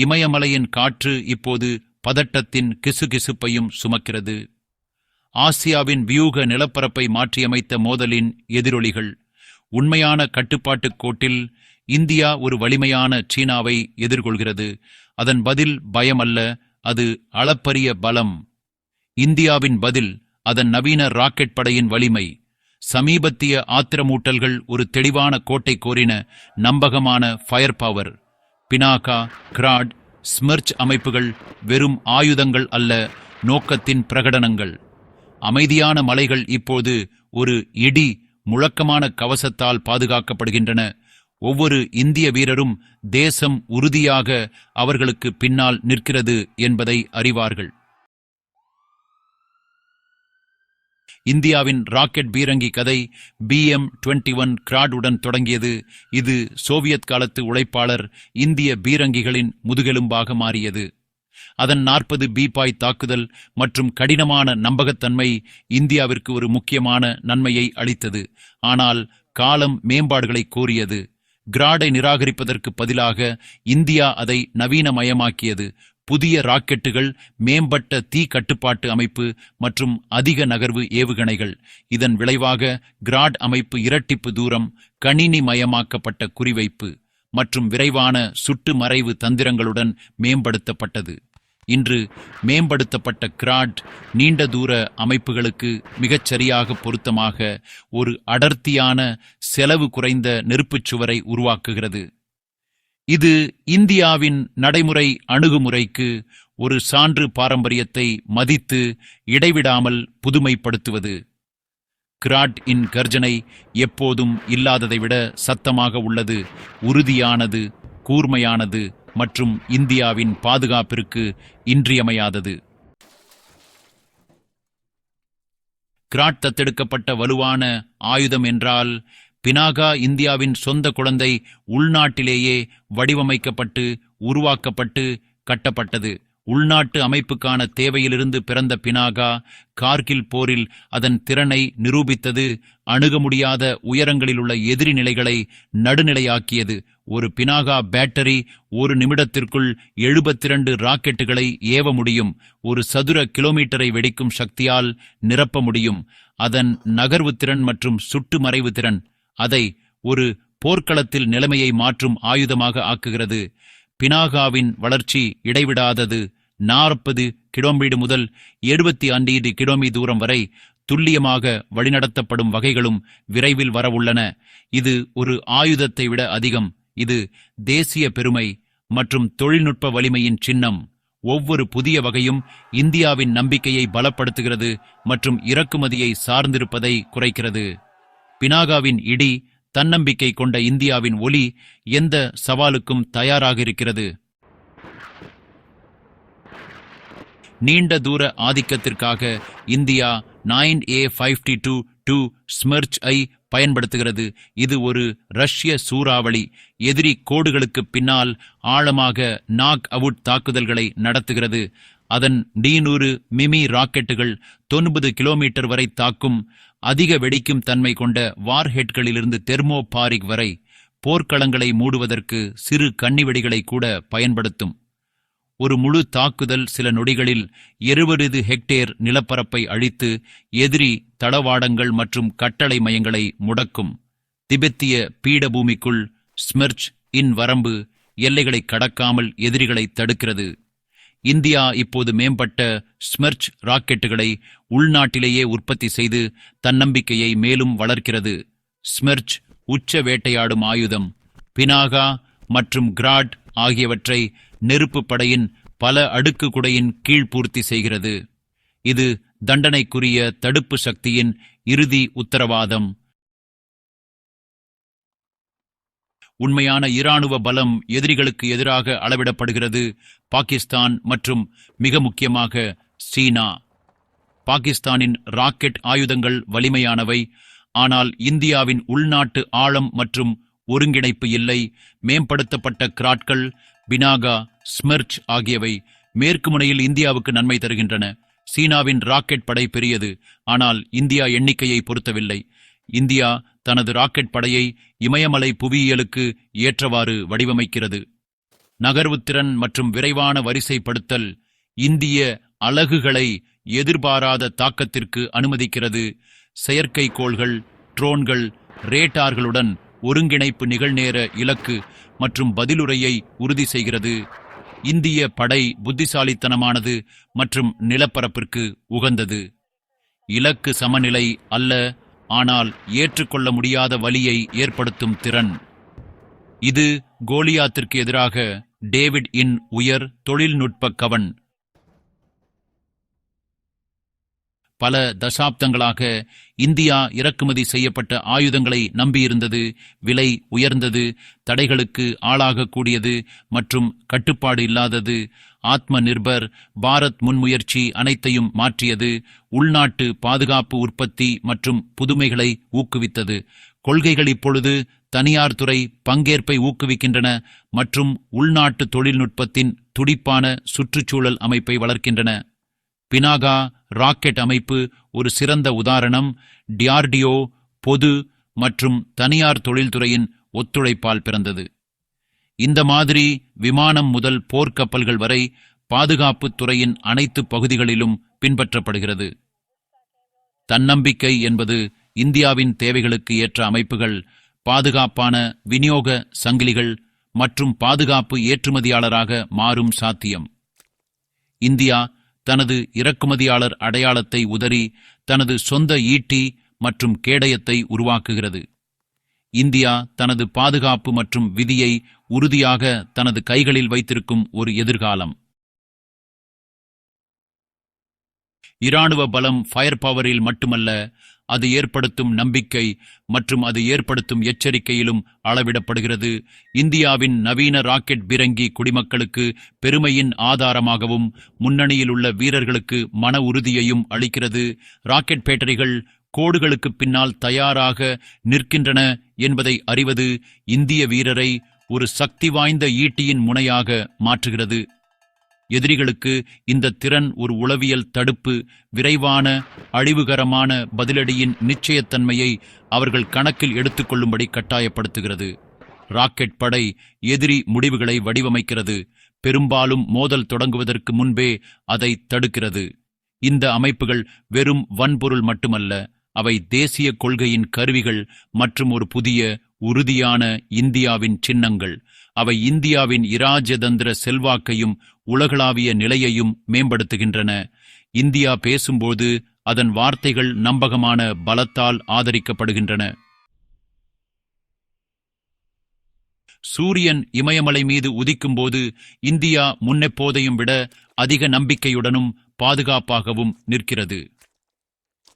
இமயமலையின் காற்று இப்போது பதட்டத்தின் கிசுகிசுப்பையும் சுமக்கிறது. ஆசியாவின் வியூக நிலப்பரப்பை மாற்றியமைத்த மோதலின் எதிரொலிகள். உண்மையான கட்டுப்பாட்டுக் கோட்டில் இந்தியா ஒரு வலிமையான சீனாவை எதிர்கொள்கிறது. அதன் பதில் பயமல்ல அது அளப்பரிய பலம். இந்தியாவின் பதில் அதன் நவீன ராக்கெட் படையின் வலிமை. சமீபத்திய ஆத்திரமூட்டல்கள் ஒரு தெளிவான கோட்டை கோரின நம்பகமான fire power. Pinaka Grad Smerch அமைப்புகள் வெறும் ஆயுதங்கள் அல்ல நோக்கத்தின் பிரகடனங்கள். அமைதியான மலைகள் இப்போது ஒரு இடி முழக்கமான கவசத்தால் பாதுகாக்கப்படுகின்றன. ஒவ்வொரு இந்திய வீரரும் தேசம் உறுதியாக அவர்களுக்கு பின்னால் நிற்கிறது என்பதை அறிவார்கள். இந்தியாவின் ராக்கெட் பீரங்கி கதை பிஎம் டுவெண்ட்டி ஒன் கிராடுடன் தொடங்கியது. இது சோவியத் காலத்து உழைப்பாளர் இந்திய பீரங்கிகளின் முதுகெலும்பாக மாறியது. அதன் நாற்பது பீப்பாய் தாக்குதல் மற்றும் கடினமான நம்பகத்தன்மை இந்தியாவிற்கு ஒரு முக்கியமான நன்மையை அளித்தது. ஆனால் காலம் மேம்பாடுகளை கோரியது. கிராடை நிராகரிப்பதற்கு பதிலாக இந்தியா அதை நவீனமயமாக்கியது. புதிய ராக்கெட்டுகள் மேம்பட்ட தீ கட்டுப்பாட்டு அமைப்பு மற்றும் அதிக நகர்வு ஏவுகணைகள். இதன் விளைவாக கிராட் அமைப்பு இரட்டிப்பு தூரம் கணினி மயமாக்கப்பட்ட குறிவைப்பு மற்றும் விரைவான சுட்டு மறைவு தந்திரங்களுடன் மேம்படுத்தப்பட்டது. இன்று மேம்படுத்தப்பட்ட கிராட் நீண்ட தூர அமைப்புகளுக்கு மிகச்சரியாக பொருத்தமாக ஒரு அடர்த்தியான செலவு குறைந்த நெருப்புச் சுவரை உருவாக்குகிறது. இது இந்தியாவின் நடைமுறை அணுகுமுறைக்கு ஒரு சான்று பாரம்பரியத்தை மதித்து இடைவிடாமல் புதுமைப்படுத்துவது. கிராட் இன் கர்ஜனை எப்போதும் இல்லாததை விட சத்தமாக உள்ளது உறுதியானது கூர்மையானது மற்றும் இந்தியாவின் பாதுகாப்பிற்கு இன்றியமையாதது. கிராட் தத்தெடுக்கப்பட்ட வலுவான ஆயுதம் என்றால் பினாகா இந்தியாவின் சொந்த குழந்தை உள்நாட்டிலேயே வடிவமைக்கப்பட்டு உருவாக்கப்பட்டு கட்டப்பட்டது. உள்நாட்டு அமைப்புக்கான தேவையிலிருந்து பிறந்த பினாகா கார்கில் போரில் அதன் திறனை நிரூபித்தது அணுக முடியாத உயரங்களில் உள்ள எதிரி நிலைகளை நடுநிலையாக்கியது. ஒரு பினாகா பேட்டரி ஒரு நிமிடத்திற்குள் எழுபத்திரண்டு ராக்கெட்டுகளை ஏவ முடியும். ஒரு சதுர கிலோமீட்டரை வெடிக்கும் சக்தியால் நிரப்ப முடியும். அதன் நகர்வு திறன் மற்றும் சுட்டு மறைவு திறன் அதை ஒரு போர்க்களத்தில் நிலைமையை மாற்றும் ஆயுதமாக ஆக்குகிறது. பினாகாவின் வளர்ச்சி இடைவிடாதது நாற்பது கிலோமீட்டர் முதல் எழுபத்தி ஐந்து கிலோமீ தூரம் வரை துல்லியமாக வழிநடத்தப்படும் வகைகளும் விரைவில் வரவுள்ளன. இது ஒரு ஆயுதத்தை விட அதிகம். இது தேசிய பெருமை மற்றும் தொழில்நுட்ப வலிமையின் சின்னம். ஒவ்வொரு புதிய வகையும் இந்தியாவின் நம்பிக்கையை பலப்படுத்துகிறது மற்றும் இறக்குமதியை சார்ந்திருப்பதை குறைக்கிறது. பினாகாவின் இடி தன்னம்பிக்கை கொண்ட இந்தியாவின் ஒளி எந்த சவாலுக்கும் தயாராக இருக்கிறது நீண்ட தூர ஆதிக்கத்திற்காக India nine A fifty two two Smerch ஐ பயன்படுத்துகிறது. இது ஒரு ரஷ்ய சூறாவளி. எதிரி கோடுகளுக்கு பின்னால் ஆழமாக நாக் அவுட் தாக்குதல்களை நடத்துகிறது. அதன் டீநூறு மிமி ராக்கெட்டுகள் தொன்பது கிலோமீட்டர் வரை தாக்கும் அதிக வெடிக்கும் தன்மை கொண்ட வார்ஹெட்களிலிருந்து தெர்மோபாரிக் வரை போர்க்களங்களை மூடுவதற்கு சிறு கன்னிவெடிகளை கூட பயன்படுத்தும். ஒரு முழு தாக்குதல் சில நொடிகளில் இருபது ஹெக்டேர் நிலப்பரப்பை அழித்து எதிரி தளவாடங்கள் மற்றும் கட்டளை மையங்களை முடக்கும். திபெத்திய பீடபூமிக்குள் ஸ்மெர்ச் இன் வரம்பு எல்லைகளை கடக்காமல் எதிரிகளை தடுக்கிறது. இந்தியா இப்போது மேம்பட்ட ஸ்மெர்ச் ராக்கெட்டுகளை உள்நாட்டிலேயே உற்பத்தி செய்து தன்னம்பிக்கையை மேலும் வளர்க்கிறது. ஸ்மெர்ச் உச்ச வேட்டையாடும் ஆயுதம். பினாகா மற்றும் கிராட் ஆகியவற்றை நெருப்பு படையின் பல அடுக்கு குடையின் கீழ் பூர்த்தி செய்கிறது. இது தண்டனைக்குரிய தடுப்பு சக்தியின் இறுதி உத்தரவாதம். உண்மையான இராணுவ பலம் எதிரிகளுக்கு எதிராக அளவிடப்படுகிறது. பாகிஸ்தான் மற்றும் மிக முக்கியமாக சீனா. பாகிஸ்தானின் ராக்கெட் ஆயுதங்கள் வலிமையானவை. ஆனால் இந்தியாவின் உள்நாட்டு ஆழம் மற்றும் ஒருங்கிணைப்பு இல்லை. மேம்படுத்தப்பட்ட கிராட்கள் பினாகா ஸ்மெர்ச் ஆகியவை மேற்கு முனையில் இந்தியாவுக்கு நன்மை தருகின்றன. சீனாவின் ராக்கெட் படை பெரியது. ஆனால் இந்தியா எண்ணிக்கையை பொருத்தவில்லை இந்தியா தனது ராக்கெட் படையை இமயமலை புவியியலுக்கு ஏற்றவாறு வடிவமைக்கிறது. நகர்வுத்திறன் மற்றும் விரைவான வரிசைப்படுத்தல் இந்திய அலகுகளை எதிர்பாராத தாக்கத்திற்கு அனுமதிக்கிறது. செயற்கைக்கோள்கள் ட்ரோன்கள் ரேட்டார்களுடன் ஒருங்கிணைப்பு நிகழ்நேர இலக்கு மற்றும் பதிலுரையை உறுதி செய்கிறது. இந்திய படை புத்திசாலித்தனமானது மற்றும் நிலப்பரப்பிற்கு உகந்தது. இலக்கு சமநிலை அல்ல ஆனால் ஏற்றுக்கொள்ள முடியாத வலியை ஏற்படுத்தும் திறன். இது கோலியாத்திற்கு எதிராக டேவிட் இன் உயர் தொழில்நுட்ப கவன். பல தசாப்தங்களாக இந்தியா இறக்குமதி செய்யப்பட்ட ஆயுதங்களை நம்பியிருந்தது விலை உயர்ந்தது தடைகளுக்கு ஆளாகக்கூடியது மற்றும் கட்டுப்பாடு இல்லாதது ஆத்ம நிர்பர் பாரத் முன்முயற்சி அனைத்தையும் மாற்றியது உள்நாட்டு பாதுகாப்பு உற்பத்தி மற்றும் புதுமைகளை ஊக்குவித்தது. கொள்கைகள் இப்பொழுது தனியார் துறை பங்கேற்பை ஊக்குவிக்கின்றன மற்றும் உள்நாட்டு தொழில்நுட்பத்தின் துடிப்பான சுற்றுச்சூழல் அமைப்பை வளர்க்கின்றன. பினாகா ராக்கெட் அமைப்பு ஒரு சிறந்த உதாரணம் டியார்டியோ பொது மற்றும் தனியார் தொழில்துறையின் ஒத்துழைப்பால் பிறந்தது. இந்த மாதிரி விமானம் முதல் போர்க்கப்பல்கள் வரை பாதுகாப்புத் துறையின் அனைத்து பகுதிகளிலும் பின்பற்றப்படுகிறது. தன்னம்பிக்கை என்பது இந்தியாவின் தேவைகளுக்கு ஏற்ற அமைப்புகள் பாதுகாப்பான விநியோக சங்கிலிகள் மற்றும் பாதுகாப்பு ஏற்றுமதியாளராக மாறும் சாத்தியம். இந்தியா தனது இறக்குமதியாளர் அடையாளத்தை உதறி தனது சொந்த ஈட்டி மற்றும் கேடயத்தை உருவாக்குகிறது. இந்தியா தனது பாதுகாப்பு மற்றும் விதியை உறுதியாக தனது கைகளில் வைத்திருக்கும் ஒரு எதிர்காலம். இராணுவ பலம் ஃபயர் பவரில் மட்டுமல்ல அது ஏற்படுத்தும் நம்பிக்கை மற்றும் அது ஏற்படுத்தும் எச்சரிக்கையிலும் அளவிடப்படுகிறது. இந்தியாவின் நவீன ராக்கெட் பிரங்கி குடிமக்களுக்கு பெருமையின் ஆதாரமாகவும் முன்னணியில் உள்ள வீரர்களுக்கு மன உறுதியையும் அளிக்கிறது. ராக்கெட் பேட்டரிகள் கோடுகளுக்கு பின்னால் தயாராக நிற்கின்றன என்பதை அறிவது இந்திய வீரரை ஒரு சக்தி வாய்ந்த ஈட்டியின் முனையாக மாற்றுகிறது. எதிரிகளுக்கு இந்த திறன் ஒரு உளவியல் தடுப்பு விரைவான அழிவுகரமான பதிலடியின் நிச்சயத்தன்மையை அவர்கள் கணக்கில் எடுத்துக்கொள்ளும்படி கட்டாயப்படுத்துகிறது. ராக்கெட் படை எதிரி முடிவுகளை வடிவமைக்கிறது. பெரும்பாலும் மோதல் தொடங்குவதற்கு முன்பே அதை தடுக்கிறது. இந்த அமைப்புகள் வெறும் வன்பொருள் மட்டுமல்ல அவை தேசிய கொள்கையின் கருவிகள் மற்றும் ஒரு புதிய உறுதியான இந்தியாவின் சின்னங்கள். அவை இந்தியாவின் இராஜதந்திர செல்வாக்கையும் உலகளாவிய நிலையையும் மேம்படுத்துகின்றன. இந்தியா பேசும்போது அதன் வார்த்தைகள் நம்பகமான பலத்தால் ஆதரிக்கப்படுகின்றன. சூரியன் இமயமலை மீது உதிக்கும்போது இந்தியா முன்னெப்போதையும் விட அதிக நம்பிக்கையுடனும் பாதுகாப்பாகவும் நிற்கிறது.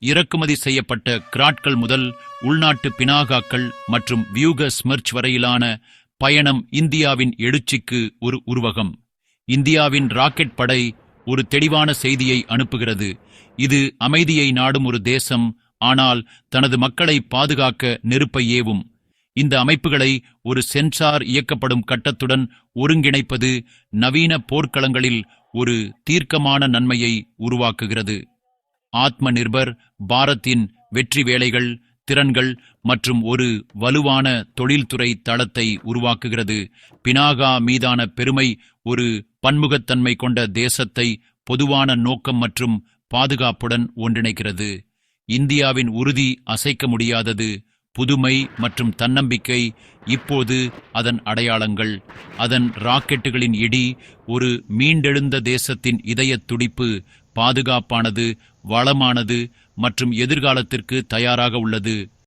இறக்குமதி செய்யப்பட்ட கிராட்கள் முதல் உள்நாட்டு பினாகாக்கள் மற்றும் வியூக ஸ்மர்ச் வரையிலான பயணம் இந்தியாவின் எழுச்சிக்கு ஒரு உருவகம். இந்தியாவின் ராக்கெட் படை ஒரு தெளிவான செய்தியை அனுப்புகிறது. இது அமைதியை நாடும் ஒரு தேசம் ஆனால் தனது மக்களை பாதுகாக்க நெருப்பை ஏவும். இந்த அமைப்புகளை ஒரு சென்சார் இயக்கப்படும் கட்டத்துடன் ஒருங்கிணைப்பது நவீன போர்க்களங்களில் ஒரு தீர்க்கமான நன்மையை உருவாக்குகிறது. ஆத்ம நிர்பர் பாரத்தின் வெற்றி வேலைகள் திறன்கள் மற்றும் ஒரு வலுவான தொழில்துறை தளத்தை உருவாக்குகிறது. பினாகா மீதான பெருமை ஒரு பன்முகத்தன்மை கொண்ட தேசத்தை பொதுவான நோக்கம் மற்றும் பாதுகாப்புடன் ஒன்றிணைக்கிறது. இந்தியாவின் உறுதி அசைக்க முடியாதது புதுமை மற்றும் தன்னம்பிக்கை இப்போது அதன் அடையாளங்கள். அதன் ராக்கெட்டுகளின் இடி ஒரு மீண்டெழுந்த தேசத்தின் இதய துடிப்பு பாதுகாப்பானது வளமானது மற்றும் எதிர்காலத்திற்கு தயாராக உள்ளது.